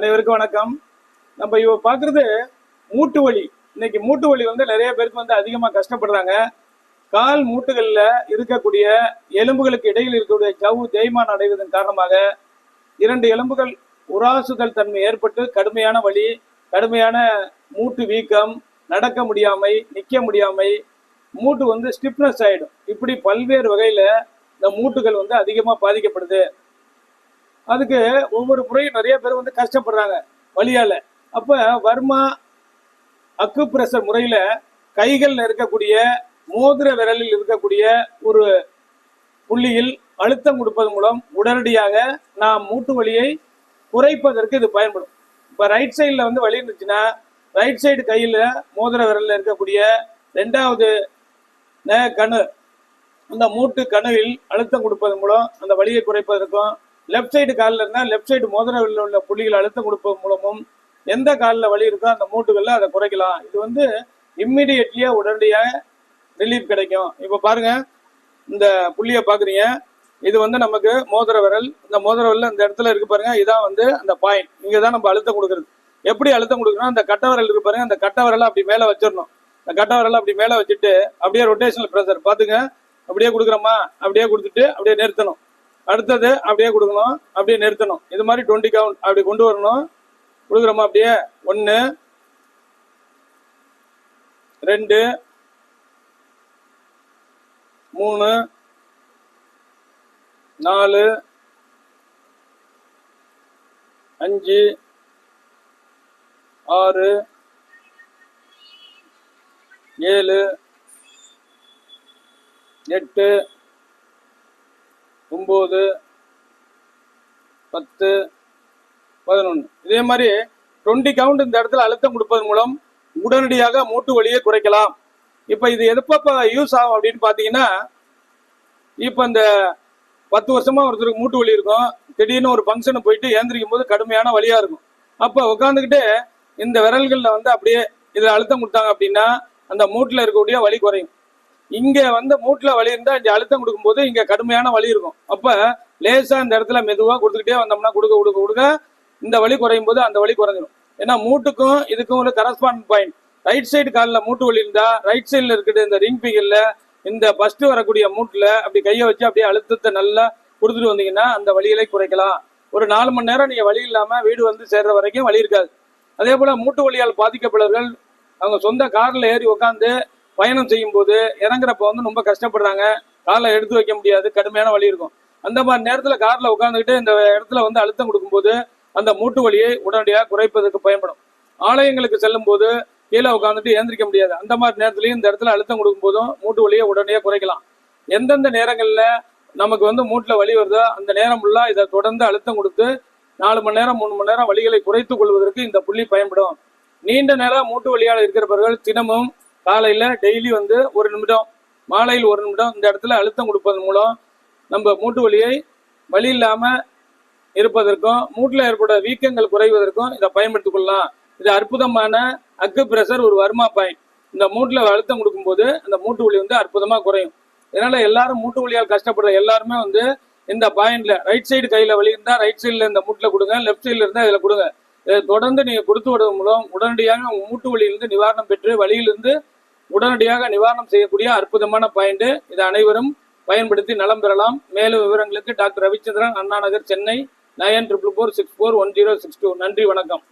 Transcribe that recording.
அனைவருக்கும் வணக்கம். நம்ம இவ பார்க்குறது மூட்டு வலி. இன்னைக்கு மூட்டு வலி வந்து நிறைய பேருக்கு வந்து அதிகமாக கஷ்டப்படுறாங்க. கால் மூட்டுகளில் இருக்கக்கூடிய எலும்புகளுக்கு இடையில் இருக்கக்கூடிய ஜவு தேய்மானம் அடைவதன் காரணமாக இரண்டு எலும்புகள் உராசுதல் தன்மை ஏற்பட்டு கடுமையான வலி கடுமையான மூட்டு வீக்கம் நடக்க முடியாமை நிற்க முடியாமை மூட்டு வந்து ஸ்டிப்னஸ் ஆகிடும் இப்படி பல்வேறு வகையில் இந்த மூட்டுகள் வந்து அதிகமாக பாதிக்கப்படுது. அதுக்கு ஒவ்வொரு முறையும் நிறைய பேர் வந்து கஷ்டப்படுறாங்க வழியால. அப்ப வர்மா அக்கு முறையில் முறையில இருக்கக்கூடிய மோதிர விரலில் இருக்கக்கூடிய ஒரு புள்ளியில் அழுத்தம் கொடுப்பதன் மூலம் உடனடியாக நாம் மூட்டு வலியை குறைப்பதற்கு இது பயன்படும். இப்போ ரைட் சைடில் வந்து வலி இருந்துச்சுன்னா ரைட் சைடு கையில் மோதிர விரலில் இருக்கக்கூடிய ரெண்டாவது ந- கணு அந்த மூட்டு கணுவில் அழுத்தம் கொடுப்பதன் மூலம் அந்த வலியை குறைப்பதற்கும் லெஃப்ட் சைடு காலில் இருந்தால் லெஃப்ட் சைடு மோதிரவில் உள்ள புள்ளிகள் அழுத்தம் கொடுப்பதன் மூலமும் எந்த காலில் வலி இருக்கோ அந்த மூட்டுகளில் அதை குறைக்கலாம். இது வந்து இம்மிடியட்லியாக உடனடியாக ரிலீஃப் கிடைக்கும். இப்போ பாருங்கள் இந்த புள்ளியை பார்க்குறீங்க. இது வந்து நமக்கு மோதிர விரல். இந்த மோதிர விரல் இந்த இடத்துல இருக்கு பாருங்க இதான் வந்து அந்த பாயிண்ட் இங்கே தான் நம்ம அழுத்தம் கொடுக்குறது. எப்படி அழுத்தம் கொடுக்கணும் அந்த கட்ட விரல் இருக்கு பாருங்க அந்த கட்ட விரலை அப்படி மேலே வச்சிடணும். இந்த கட்டை விரலை அப்படி மேலே வச்சுட்டு அப்படியே ரொட்டேஷனல் ப்ரெஷர் பார்த்துங்க அப்படியே கொடுக்குறோமா? அப்படியே கொடுத்துட்டு அப்படியே நிறுத்தணும். அடுத்தது அப்படியே கொடுக்கணும் அப்படியே நிறுத்தணும். இது மாதிரி டுவெண்ட்டி கவுண்ட் அப்படி கொண்டு வரணும். கொடுக்குறோமா அப்படியே? ஒன்று ரெண்டு மூணு நாலு அஞ்சு ஆறு ஏழு எட்டு ஒம்பது பத்து பதினொன்று இதே மாதிரி டுவெண்ட்டி கவுண்ட் இந்த இடத்துல அழுத்தம் கொடுப்பதன் மூலம் உடனடியாக மூட்டு வலியை குறைக்கலாம். இப்போ இது எப்பப்போ யூஸ் ஆகும் அப்படின்னு பார்த்தீங்கன்னா இப்போ இந்த பத்து வருஷமாக ஒருத்தருக்கு மூட்டு வலி இருக்கும். திடீர்னு ஒரு ஃபங்க்ஷனுக்கு போயிட்டு ஏந்திரிக்கும் போது கடுமையான வழியாக இருக்கும். அப்போ உட்காந்துக்கிட்டு இந்த விரல்களில் வந்து அப்படியே இதில் அழுத்தம் கொடுத்தாங்க அப்படின்னா அந்த மூட்டில் இருக்கக்கூடிய வலி குறையும். இங்க வந்து மூட்டுல வலி இருந்தா இங்க அழுத்தம் கொடுக்கும்போது இங்க கடுமையான வலி இருக்கும். அப்ப லேசா இந்த இடத்துல மெதுவா கொடுத்துக்கிட்டே வந்தோம்னா கொடுக்க கொடுக்க கொடுக்க இந்த வலி குறையும் போது அந்த வலி குறைஞ்சிடும் ஏன்னா மூட்டுக்கும் இதுக்கும் ஒரு கரஸ்பாண்ட் பாயிண்ட் ரைட் சைடு காலில் மூட்டு வலி இருந்தா ரைட் சைடில் இருக்கிற இந்த ரிங் பிகல்ல இந்த ஃபர்ஸ்ட் வரக்கூடிய மூட்டில் அப்படி கையை வச்சு அப்படியே அழுத்தத்தை நல்லா கொடுத்துட்டு வந்தீங்கன்னா அந்த வலிகளை குறைக்கலாம். ஒரு நாலு மணி நேரம் நீங்கள் வழி இல்லாமல் வீடு வந்து சேர்ற வரைக்கும் வழி இருக்காது. அதே போல் மூட்டு வலியால் பாதிக்கப்பட்டவர்கள் அவங்க சொந்த காரில் ஏறி உட்காந்து பயணம் செய்யும் போது இறங்குறப்ப வந்து ரொம்ப கஷ்டப்படுறாங்க. காலை எடுத்து வைக்க முடியாது. கடுமையான வலி இருக்கும். அந்த மாதிரி நேரத்தில் காரில் உட்காந்துக்கிட்டு இந்த இடத்துல வந்து அழுத்தம் கொடுக்கும்போது அந்த மூட்டு வலியை உடனடியாக குறைப்பதற்கு பயன்படும். ஆலயங்களுக்கு செல்லும் போது கீழே உட்காந்துட்டு ஏந்திரிக்க முடியாது. அந்த மாதிரி நேரத்துலையும் இந்த இடத்துல அழுத்தம் கொடுக்கும் போதும் மூட்டு வலியை உடனடியாக குறைக்கலாம். எந்தெந்த நேரங்களில் நமக்கு வந்து மூட்டில் வலி வருதோ அந்த நேரம் ஃபுல்லாக இதை தொடர்ந்து அழுத்தம் கொடுத்து நாலு மணி நேரம் மூணு மணி நேரம் வழிகளை குறைத்துக் கொள்வதற்கு இந்த புள்ளி பயன்படும். நீண்ட நேரம் மூட்டு வலியால் இருக்கிறவர்கள் தினமும் காலையில் டெய்லி வந்து ஒரு நிமிடம் மாலையில் ஒரு நிமிடம் இந்த இடத்துல அழுத்தம் கொடுப்பதன் மூலம் நம்ம மூட்டு வலியை வலி இல்லாமல் இருப்பதற்கும் மூட்டில் ஏற்பட வீக்கங்கள் குறைவதற்கும் இதை பயன்படுத்திக் கொள்ளலாம். இது அற்புதமான அக்கு பிரஷர் ஒரு வர்மா பாயிண்ட் இந்த மூட்டில் அழுத்தம் கொடுக்கும்போது அந்த மூட்டு வலி வந்து அற்புதமாக குறையும். இதனால் எல்லாரும் மூட்டு வலியால் கஷ்டப்படுற எல்லாருமே வந்து இந்த பாயிண்ட்ல ரைட் சைடு கையில் வலி இருந்தால் ரைட் சைடில் இந்த மூட்டில் கொடுங்க லெஃப்ட் சைடில் இருந்தால் இதில் கொடுங்க. தொடர்ந்து நீங்கள் கொடுத்து விடுவதன் மூலம் உடனடியாக மூட்டு வழியிலிருந்து நிவாரணம் பெற்று வழியிலிருந்து உடனடியாக நிவாரணம் செய்யக்கூடிய அற்புதமான பாயிண்ட். இதை அனைவரும் பயன்படுத்தி நலம் பெறலாம். மேலும் விவரங்களுக்கு doctor Ravichandran Anna Nagar Chennai nine triple four six four one zero six two. நன்றி வணக்கம்.